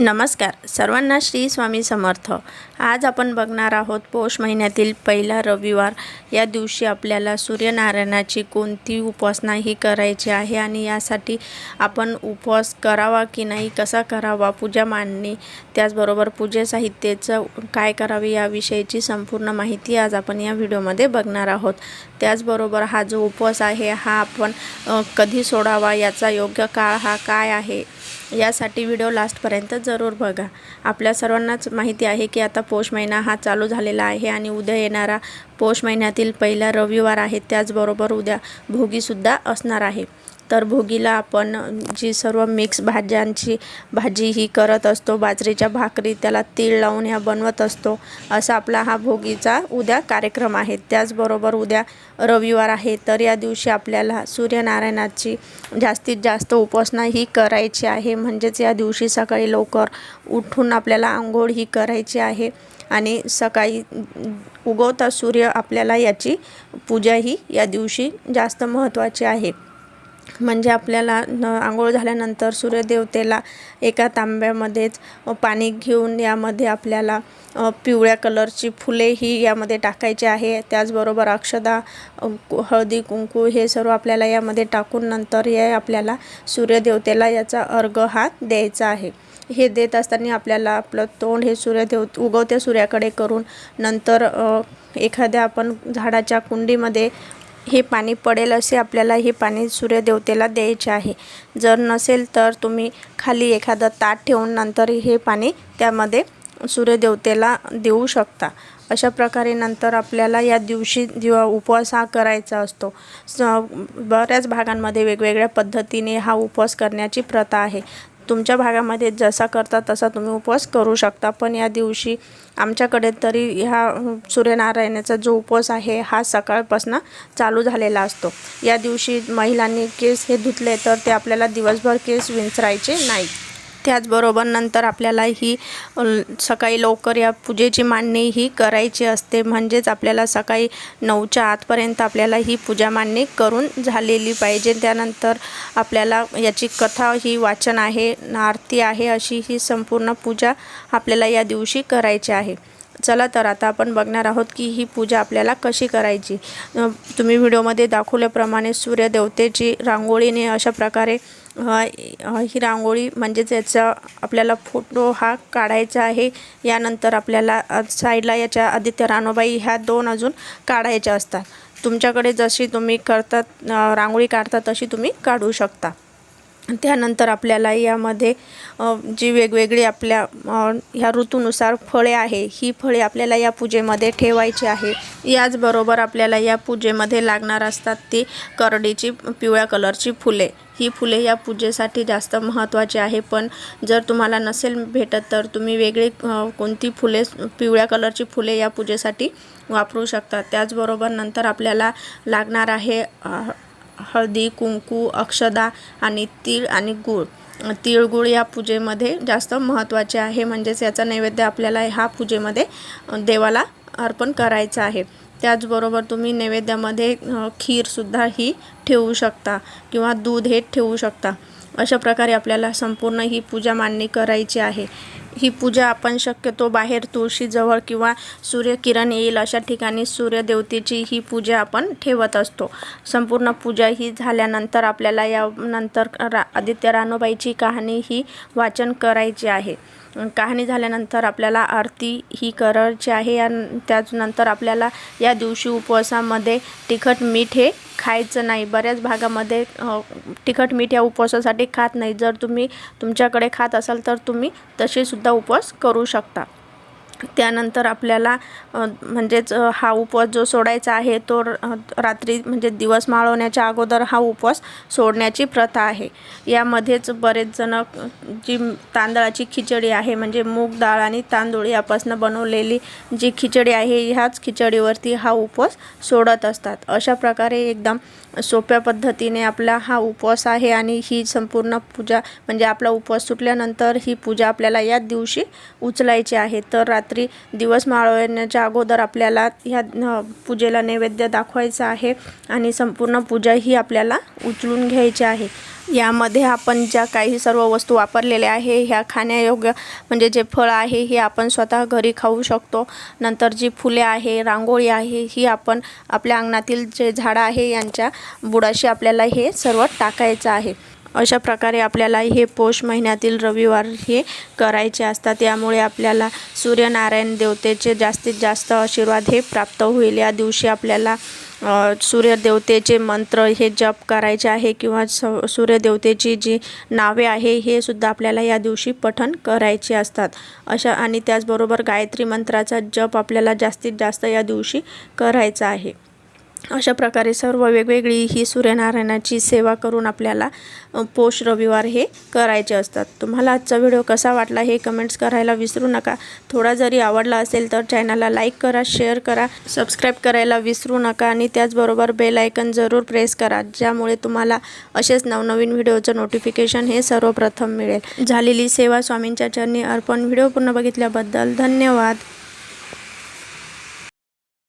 नमस्कार. सर्वांना श्री स्वामी समर्थ. आज आपण बघणार आहोत पौष महिन्यातील पहिला रविवार. या दिवशी आपल्याला सूर्यनारायणाची कोणती उपासना ही करायची आहे आणि यासाठी आपण उपवास करावा की नाही कसा करावा पूजा मांडणी त्याचबरोबर पूजे साहित्याचं काय करावे याविषयीची संपूर्ण माहिती आज आपण या व्हिडिओमध्ये बघणार आहोत. त्याचबरोबर हा जो उपवास आहे हा आपण कधी सोडावा याचा योग्य काळ हा काय आहे यासाठी व्हिडिओ लास्टपर्यंत जरूर बघा. आपल्या सर्वांनाच माहिती आहे की आता पौष महिना हा चालू झालेला आहे आणि उद्या येणारा पौष महिन्यातील पहिला रविवार आहे. त्याचबरोबर उद्या भोगीसुद्धा असणार आहे. तर भोगीला आपण जी सर्व मिक्स भाज्यांची भाजी ही करत असतो बाजरीच्या भाकरी त्याला तीळ लावून ह्या बनवत असतो. असा आपला हा भोगीचा उद्या कार्यक्रम आहे. त्याचबरोबर उद्या रविवार आहे तर या दिवशी आपल्याला सूर्यनारायणाची जास्तीत जास्त उपासना ही करायची आहे. म्हणजेच या दिवशी सकाळी लवकर उठून आपल्याला आंघोळ ही करायची आहे आणि सकाळी उगवता सूर्य आपल्याला याची पूजा ही या दिवशी जास्त महत्त्वाची आहे. म्हणजे आपल्याला न आंघोळ झाल्यानंतर सूर्यदेवतेला एका तांब्यामध्येच पाणी घेऊन यामध्ये आपल्याला पिवळ्या कलरची फुले ही यामध्ये टाकायची आहे. त्याचबरोबर अक्षदा कु- हळदी कुंकू हे सर्व आपल्याला यामध्ये टाकून नंतर हे आपल्याला सूर्यदेवतेला याचा अर्घ हा द्यायचा आहे. हे देत असताना आपल्याला आपलं तोंड हे सूर्यदेव उगवत्या सूर्याकडे करून नंतर एखाद्या आपण झाडाच्या कुंडीमध्ये हे पाणी पडेल असे आपल्याला हे पाणी सूर्यदेवतेला द्यायचे आहे. जर नसेल तर तुम्ही खाली एखादं ताट ठेवून नंतर हे पाणी त्यामध्ये सूर्यदेवतेला देऊ शकता. अशा प्रकारे नंतर आपल्याला या दिवशी दिवा उपवास हा करायचा असतो. स बऱ्याच भागांमध्ये वेगवेगळ्या पद्धतीने हा उपवास करण्याची प्रथा आहे. तुमच्या भागामध्ये जसा करता तसा तुम्ही उपवास करू शकता. पण या दिवशी आमच्याकडे तरी ह्या सूर्यनारायणाचा जो उपवास आहे हा सकाळपासून चालू झालेला असतो. या दिवशी महिलांनी केस हे धुतले तर ते आपल्याला दिवसभर केस विंचरायचे नाही त्याचबरोबर नंतर आपल्याला ही सकाळी लवकर या पूजेची मांडणी ही करायची असते. म्हणजेच आपल्याला सकाळी नऊच्या आतपर्यंत आपल्याला ही पूजा मांडणी करून झालेली पाहिजे. त्यानंतर आपल्याला याची कथा ही वाचन आहे आरती आहे अशी ही संपूर्ण पूजा आपल्याला या दिवशी करायची आहे. चला तर आता आपण बघणार आहोत की ही पूजा आपल्याला कशी करायची. तुम्ही व्हिडिओमध्ये दाखवल्याप्रमाणे सूर्यदेवतेची रांगोळीने अशा प्रकारे ही रांगोळी म्हणजेच याचा आपल्याला फोटो हा काढायचा आहे. यानंतर आपल्याला साईडला याच्या आदित्य रानोबाई ह्या दोन अजून काढायच्या असतात. तुमच्याकडे जशी तुम्ही करतात रांगोळी काढता तशी तुम्ही काढू शकता. त्यानंतर आपल्याला यामध्ये जी वेगवेगळी आपल्या ह्या ऋतूनुसार फळे आहे ही फळे आपल्याला या पूजेमध्ये ठेवायची आहे. याचबरोबर आपल्याला या पूजेमध्ये लागणार असतात ती करडीची पिवळ्या कलरची फुले. ही फुले या पूजेसाठी जास्त महत्त्वाची आहे पण जर तुम्हाला नसेल भेटत तर तुम्ही वेगळी कोणती फुले पिवळ्या कलरची फुले या पूजेसाठी वापरू शकता. त्याचबरोबर नंतर आपल्याला लागणार आहे हळदी कुंकू अक्षदा आणि तीळ आणि गूळ. तिळगुळ या पूजेमध्ये जास्त महत्त्वाचे आहे. म्हणजेच याचा नैवेद्य आपल्याला ह्या पूजेमध्ये देवाला अर्पण करायचं आहे. त्याचबरोबर तुम्ही नैवेद्यामध्ये खीरसुद्धा ही ठेवू शकता किंवा दूध हे ठेवू शकता. अशा प्रकारे आपल्याला संपूर्ण ही पूजा मांडणी करायची आहे. ही पूजा आपण शक्यतो बाहेर तुळशीजवळ किंवा सूर्यकिरण येईल अशा ठिकाणी सूर्यदेवतेची ही पूजा आपण ठेवत असतो. संपूर्ण पूजा ही झाल्यानंतर आपल्याला या नंतर रा आदित्य रानोबाईची कहाणी ही वाचन करायची आहे. कहाणी झाल्यानंतर आपल्याला आरती ही करायची आहे या त्याचनंतर आपल्याला या दिवशी उपवासामध्ये तिखट मीठ हे खायचं नाही. बऱ्याच भागामध्ये तिखट मीठ या उपवासासाठी खात नाही. जर तुम्ही तुमच्याकडे खात असाल तर तुम्ही तसेसुद्धा उपवास करू शकता. त्यानंतर आपल्याला म्हणजेच हा उपवास जो सोडायचा आहे तो रात्री म्हणजे दिवस माळवण्याच्या अगोदर हा उपवास सोडण्याची प्रथा आहे. यामध्येच बरेच जण जी तांदळाची खिचडी आहे म्हणजे मूग डाळ आणि तांदूळ यापासून बनवलेली जी खिचडी आहे ह्याच खिचडीवरती हा उपवास सोडत असतात. अशा प्रकारे एकदम सोप्या पद्धतीने आपला हा उपवास आहे आणि ही संपूर्ण पूजा म्हणजे आपला उपवास सुटल्यानंतर ही पूजा आपल्याला याच दिवशी उचलायची आहे. तर रात्री रात्री दिवस माळवण्याच्या अगोदर आपल्याला ह्या पूजेला नैवेद्य दाखवायचा आहे आणि संपूर्ण पूजा ही आपल्याला उचलून घ्यायची आहे. यामध्ये आपण ज्या काही सर्व वस्तू वापरलेल्या आहे ह्या खाण्यायोग्य म्हणजे जे फळ आहे हे आपण स्वतः घरी खाऊ शकतो. नंतर जी फुले आहे रांगोळी आहे ही आपण आपल्या अंगणातील जे झाडं आहे यांच्या बुडाशी आपल्याला हे सर्व टाकायचं आहे. अशा प्रकारे आपल्याला हे पौष महिन्यातील रविवार हे करायचे असतात. यामुळे आपल्याला सूर्यनारायण देवतेचे जास्तीत जास्त आशीर्वाद हे प्राप्त होईल. या दिवशी आपल्याला सूर्यदेवतेचे मंत्र हे जप करायचे आहे किंवा स सूर्यदेवतेची जी नावे आहे हे सुद्धा आपल्याला या दिवशी पठण करायचे असतात. अशा आणि त्याचबरोबर गायत्री मंत्राचा जप आपल्याला जास्तीत जास्त या दिवशी करायचा आहे. अशा प्रकारे सर्व वेगवेगळी ही सूर्यनारायणाची सेवा करून आपल्याला पोष पौष रविवार हे करायचे असतात. तुम्हाला आजचा व्हिडिओ कसा वाटला हे कमेंट्स करायला विसरू नका. थोडा जरी आवडला असेल तर चॅनलला लाईक करा शेअर करा सबस्क्राईब करायला विसरू नका आणि त्याचबरोबर बेल आयकन जरूर प्रेस करा ज्यामुळे तुम्हाला असेच नवनवीन व्हिडिओचं नोटिफिकेशन हे सर्वप्रथम मिळेल. झालेली सेवा स्वामींच्या चरणी अर्पण. व्हिडिओ पूर्ण बघितल्याबद्दल धन्यवाद.